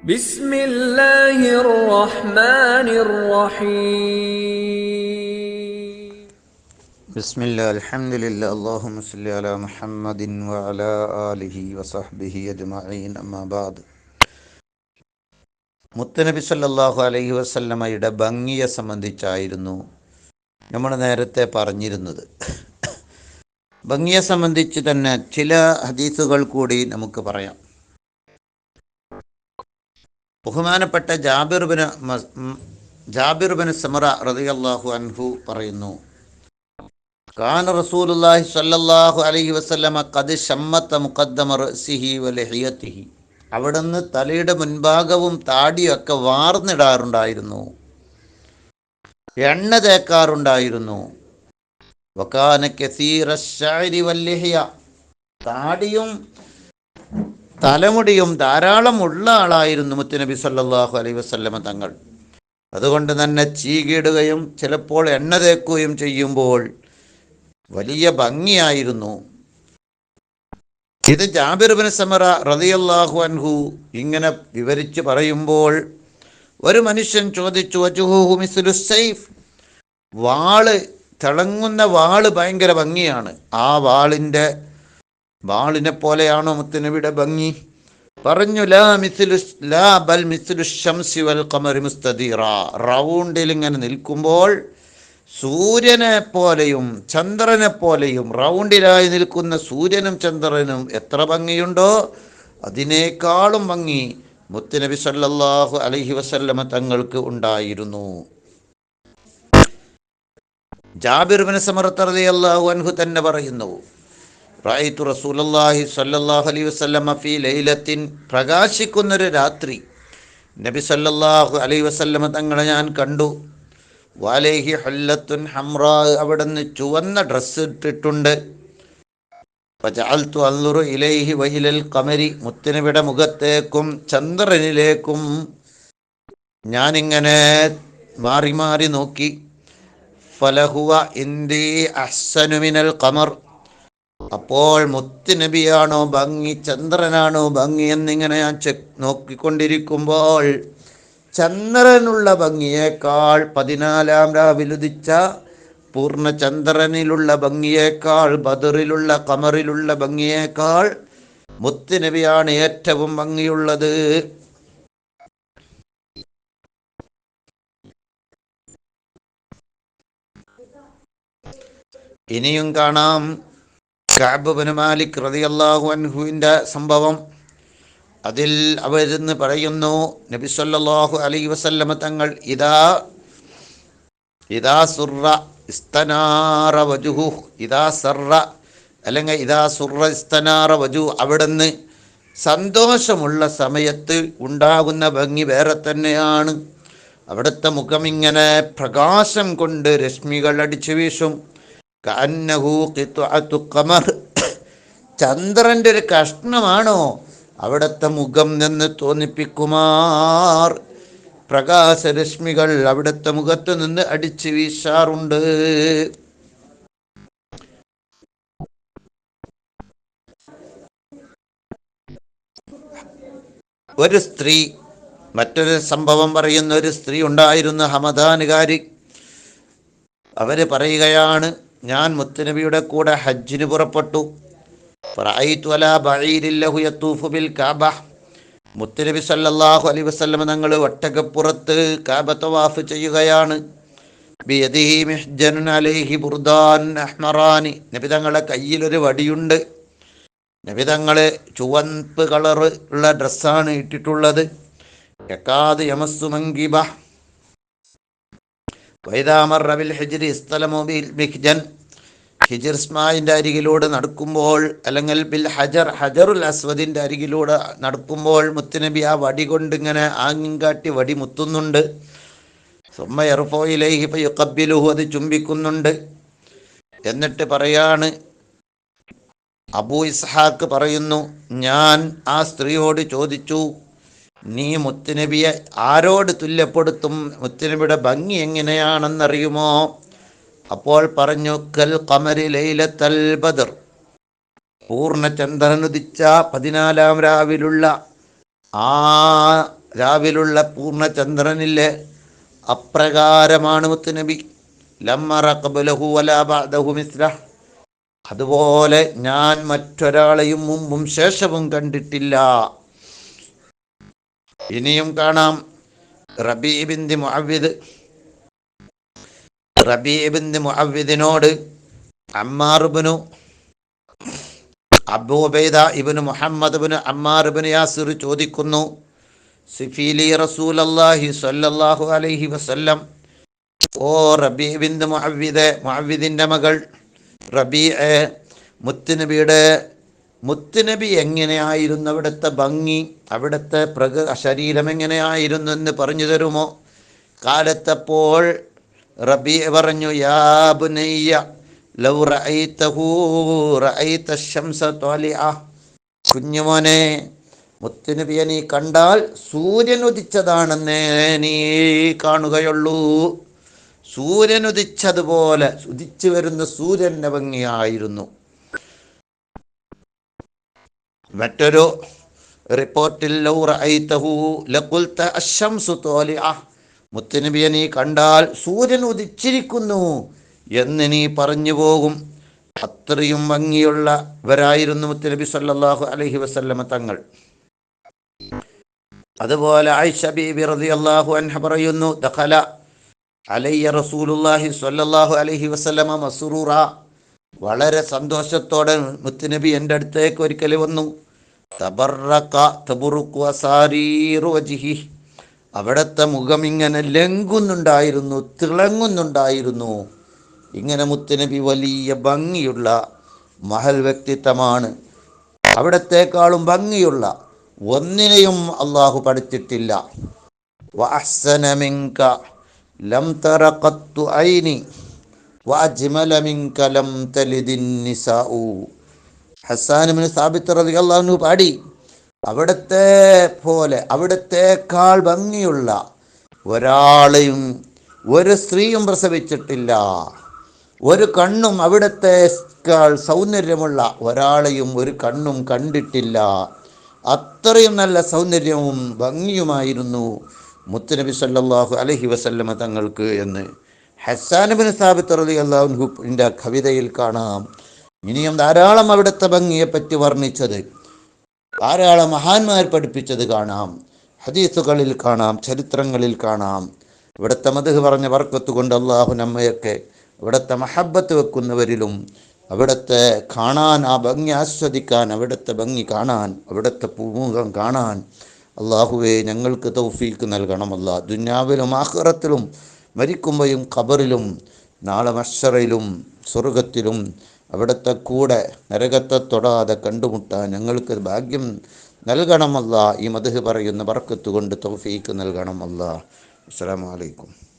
بسم الله الرحمن الرحيم بسم الله الحمد لله اللهم صل على محمد وعلى آله وصحبه أجمعين أما بعد മുത്തനബി സല്ലല്ലാഹു അലൈഹി വസല്ലമയുടെ ഭംഗിയെ സംബന്ധിച്ചായിരുന്നു നമ്മൾ നേരത്തെ പറഞ്ഞിരുന്നത് ഭംഗിയെ സംബന്ധിച്ച് തന്നെ ചില ഹദീസുകൾ കൂടി നമുക്ക് പറയാം ബഹുമാനപ്പെട്ട ജാബിർബിന് ജാബിർബിന് സമറ റളിയല്ലാഹു അൻഹു പറയുന്നു കാന അലൈഹി ഖദ് മുഖദ്ദമ വലഹിയത്തിഹി അവിടുന്ന് തലയുടെ മുൻഭാഗവും താടിയൊക്കെ വാർന്നിടാറുണ്ടായിരുന്നു. എണ്ണ തേക്കാറുണ്ടായിരുന്നു. താടിയും തലമുടിയും ധാരാളം ഉള്ള ആളായിരുന്നു മുത്തുനബി സല്ലാഹു അലൈ വസല്ലമ തങ്ങൾ. അതുകൊണ്ട് തന്നെ ചീകിടുകയും ചിലപ്പോൾ എണ്ണ തേക്കുകയും ചെയ്യുമ്പോൾ വലിയ ഭംഗിയായിരുന്നു. ഇത് ജാബിർബിൻ സമറ റളിയല്ലാഹു അൻഹു ഇങ്ങനെ വിവരിച്ച് പറയുമ്പോൾ ഒരു മനുഷ്യൻ ചോദിച്ചു അജുഹു മിസ്ലു സൈഫ്? വാൾ തിളങ്ങുന്ന വാൾ ഭയങ്കര ഭംഗിയാണ്. ആ വാളിന്റെ വാളിനെ പോലെയാണോ മുത്തുനബിയുടെ ഭംഗി? പറഞ്ഞു ലാ ലാ ബൽ വൽ മുസ്തദീറ. റൗണ്ടിൽ ഇങ്ങനെ നിൽക്കുമ്പോൾ സൂര്യനെ പോലെയും ചന്ദ്രനെ പോലെയും റൗണ്ടിലായി നിൽക്കുന്ന സൂര്യനും ചന്ദ്രനും എത്ര ഭംഗിയുണ്ടോ അതിനേക്കാളും ഭംഗി മുത്തുനബി സല്ലാഹു അലഹി വസല്ലമ തങ്ങൾക്ക് ഉണ്ടായിരുന്നു. ജാബിർ ബിൻ സമറത്ത് റളിയല്ലാഹു അൻഹു തന്നെ പറയുന്നു റഅയ്തു റസൂലുള്ളാഹി സ്വല്ലല്ലാഹു അലൈഹി വസല്ലമ ഫീ ലൈലത്തിൻ പ്രകാശിക്കുന്നൊരു രാത്രി. നബി സല്ലല്ലാഹു അലൈഹി വസല്ലമ തങ്ങളെ ഞാൻ കണ്ടു. വാലേഹി ഹല്ലത്തുൻ ഹംറാ നിന്ന് ചുവന്ന ഡ്രസ്സ് ഇട്ടിട്ടുണ്ട്. ഫജഅൽതു അല്ലുറു ഇലൈഹി വഹിലൽ ഖമരി മുത്തനബിയുടെ മുഖത്തേക്കും ചന്ദ്രനിലേക്കും ഞാനിങ്ങനെ മാറി മാറി നോക്കി. ഫലഹുവ ഇന്ദി അഹ്സനു കമർ അപ്പോൾ മുത്തുനബിയാണോ ഭംഗി ചന്ദ്രനാണോ ഭംഗി എന്നിങ്ങനെ ഞാൻ ചെക്ക് നോക്കിക്കൊണ്ടിരിക്കുമ്പോൾ ചന്ദ്രനുള്ള ഭംഗിയേക്കാൾ പതിനാലാം രാവിലുദിച്ച പൂർണചന്ദ്രനിലുള്ള ഭംഗിയേക്കാൾ ബദറിലുള്ള കമറിലുള്ള ഭംഗിയേക്കാൾ മുത്തുനബിയാണ് ഏറ്റവും ഭംഗിയുള്ളത്. ഇനിയും കാണാം. കാബുബന് മാലിക് റളിയല്ലാഹു അൻഹുവിന്റെ സംഭവം അതിൽ അവരെന്ന് പറയുന്നു നബി സല്ലല്ലാഹു അലൈഹി വസല്ലമ തങ്ങൾ ഇതാ ഇതാ സുറ ഇസ്തനാറ വജുഹു ഇതാ സർറ അല്ലെങ്കിൽ ഇതാ സുറ ഇസ്തനാറ വജു അവിടുന്ന് സന്തോഷമുള്ള സമയത്ത് ഉണ്ടാകുന്ന ഭംഗി വേറെ തന്നെയാണ്. അവിടുത്തെ മുഖം ഇങ്ങനെ പ്രകാശം കൊണ്ട് രശ്മികൾ അടിച്ചു വീശും. ഖമർ ചന്ദ്രന്റെ ഒരു കഷ്ണമാണോ? അവിടുത്തെ മുഖം നിന്ന് തോന്നിപ്പിക്കുമാർ. പ്രകാശരശ്മികൾ അവിടുത്തെ മുഖത്ത് നിന്ന് അടിച്ചു വീശാറുണ്ട്. ഒരു സ്ത്രീ മറ്റൊരു സംഭവം പറയുന്ന ഒരു സ്ത്രീ ഉണ്ടായിരുന്നു ഹമദാനുകാരി. അവർ പറയുകയാണ് ഞാൻ മുത്തുനബിയുടെ കൂടെ ഹജ്ജിന് പുറപ്പെട്ടു. മുത്തുനബി സല്ലല്ലാഹു അലൈഹി വസല്ലം തങ്ങൾ ഒട്ടകപ്പുറത്ത് കഅബ തവാഫ് ചെയ്യുകയാണ്. ബിയദിഹി മിഹ്ജനുൻ അലൈഹി ബുർദാൻ അഹ്മറാനി. നബി തങ്ങളുടെ കയ്യിലൊരു വടിയുണ്ട്. നബി തങ്ങൾ ചുവപ്പ് കളർ ഉള്ള ഡ്രസ്സാണ് ഇട്ടിട്ടുള്ളത്. യക്കാത് യമസ്സുമങ്കിബ വൈദാമർ റബിൽ ഇസ്തലമോ ബിൽ മിഹ്ജൻ. ഹിജിർ സ്മായിന്റെ അരികിലൂടെ നടക്കുമ്പോൾ അല്ലെങ്കിൽ ബിൽ ഹജർ ഹജറുൽ അസ്വദിന്റെ അരികിലൂടെ നടക്കുമ്പോൾ മുത്തുനബി ആ വടി കൊണ്ട് ഇങ്ങനെ ആങ്ങിങ്കാട്ടി കാട്ടി വടി മുത്തുന്നുണ്ട്. സുമ്മ എറുഫോയിലേഹി യുക്കബിലുഹു അത് ചുംബിക്കുന്നുണ്ട്. എന്നിട്ട് പറയാണ് അബൂ ഇസ്ഹാക്ക് പറയുന്നു ഞാൻ ആ സ്ത്രീയോട് ചോദിച്ചു നീ മുത്തുനബിയെ ആരോട് തുല്യപ്പെടുത്തും? മുത്തുനബിയുടെ ഭംഗി എങ്ങനെയാണെന്നറിയുമോ? അപ്പോൾ പറഞ്ഞു കൽ കമരി ലൈലത്തൽ ബദർ. പൂർണചന്ദ്രനുദിച്ച പതിനാലാം രാവിലുള്ള ആ രാവിലുള്ള പൂർണചന്ദ്രനിലെ അപ്രകാരമാണ് മുത്തുനബി. ലമ്മറ ഖബലഹു വലാ ബഅദഹു മിസ്ലഹ് അതുപോലെ ഞാൻ മറ്റൊരാളെയും മുമ്പും ശേഷവും കണ്ടിട്ടില്ല. ഇനിയും കാണാം. റബീബിന്ദി മുഅവ്വിദ്. റബീബിന്ദി മുഅവ്വിദിനോട് അമ്മാറുബിനു അബൂബൈദ ഇബിന് മുഹമ്മദ് ബിന് അമ്മാറുബിന് യാസിർ ചോദിക്കുന്നു സിഫീലി റസൂൽ അള്ളാഹി സല്ലാഹു അലൈഹി വസല്ലം ഓ റബീബിന്ദു മുഹവിദ് മുഹവിദിന്റെ മകൾ റബീഅ മുത്തുനബിയുടെ മുത്തുനബി എങ്ങനെയായിരുന്നു അവിടുത്തെ ഭംഗി അവിടുത്തെ പ്രക ശരീരം എങ്ങനെയായിരുന്നു എന്ന് പറഞ്ഞു തരുമോ? കാലത്തപ്പോൾ റബി പറഞ്ഞു യാ ബുനയ്യ ലൗ കുഞ്ഞുമോനെ മുത്തുനബിയെ നീ കണ്ടാൽ സൂര്യൻ ഉദിച്ചതാണെന്ന് നീ കാണുകയുള്ളൂ. സൂര്യൻ ഉദിച്ചതുപോലെ ഉദിച്ചു വരുന്ന സൂര്യന്റെ ഭംഗിയായിരുന്നു. മറ്റൊരു റിപ്പോർട്ടിൽ ലൗ റഅയ്തഹു ലഖുൽത അശ്ശംസു ത്വാലിഅ. മുത്തുനബിയെ നീ കണ്ടാൽ സൂര്യൻ ഉദിച്ചിരിക്കുന്നു എന്ന് നീ പറഞ്ഞു പോകും. അത്രയും ഭംഗിയുള്ളവരായിരുന്നു മുത്തനബി സല്ലാഹു അലഹി വസല്ലമ തങ്ങൾ. അതുപോലെ ആയിഷ ബീബി റളിയല്ലാഹു അൻഹ പറയുന്നു ദഖല അലയ്യ റസൂലുള്ളാഹി സ്വല്ലല്ലാഹു അലൈഹി വസല്ലമ മസ്റൂറ. വളരെ സന്തോഷത്തോടെ മുത്തുനബി എന്റെ അടുത്തേക്ക് ഒരിക്കൽ വന്നു തബറക തബുറുക്കു അസാരീറു വജിഹി. അവിടുത്തെ മുഖം ഇങ്ങനെ ലംഘുന്നുണ്ടായിരുന്നു തിളങ്ങുന്നുണ്ടായിരുന്നു. ഇങ്ങനെ മുത്തുനബി വലിയ ഭംഗിയുള്ള മഹൽ വ്യക്തിത്വമാണ്. അവിടത്തേക്കാളും ഭംഗിയുള്ള ഒന്നിനെയും അള്ളാഹു പഠിച്ചിട്ടില്ല. അൻഹു പാടി അവിടത്തെ പോലെ അവിടത്തേക്കാൾ ഭംഗിയുള്ള ഒരാളെയും ഒരു സ്ത്രീയും പ്രസവിച്ചിട്ടില്ല. ഒരു കണ്ണും അവിടത്തേക്കാൾ സൗന്ദര്യമുള്ള ഒരാളെയും ഒരു കണ്ണും കണ്ടിട്ടില്ല. അത്രയും നല്ല സൗന്ദര്യവും ഭംഗിയുമായിരുന്നു മുത്തുനബി സല്ലാഹു അലഹി വസല്ലമ തങ്ങൾക്ക് എന്ന് ഹസാനബിന് സാബിത്ത് അലി അള്ളാഹുന്റെ കവിതയിൽ കാണാം. ഇനിയും ധാരാളം അവിടുത്തെ ഭംഗിയെപ്പറ്റി വർണിച്ചത് ധാരാളം മഹാന്മാർ പഠിപ്പിച്ചത് കാണാം. ഹദീസുകളിൽ കാണാം ചരിത്രങ്ങളിൽ കാണാം. ഇവിടുത്തെ മധു പറഞ്ഞ വർക്കത്ത് കൊണ്ട് അള്ളാഹു നമ്മയൊക്കെ ഇവിടുത്തെ മഹബത്ത് വെക്കുന്നവരിലും അവിടുത്തെ കാണാൻ ആ ഭംഗി ആസ്വദിക്കാൻ അവിടുത്തെ ഭംഗി കാണാൻ അവിടുത്തെ പൂമുഖം കാണാൻ അള്ളാഹുവെ ഞങ്ങൾക്ക് തൗഫീക്ക് നൽകണമല്ല ദുന്യാവിലും ആഹ്റത്തിലും മരിക്കുമ്പോഴും ഖബറിലും നാളെ മഷറയിലും സ്വർഗത്തിലും അവിടുത്തെ കൂടെ നരകത്തെ തൊടാതെ കണ്ടുമുട്ടാൻ ഞങ്ങൾക്ക് ഭാഗ്യം നൽകണമല്ല ഈ മധു പറയുന്ന വർക്കത്തുകൊണ്ട് തൗഫീക്ക് നൽകണമല്ല. അസ്സാം വലൈക്കും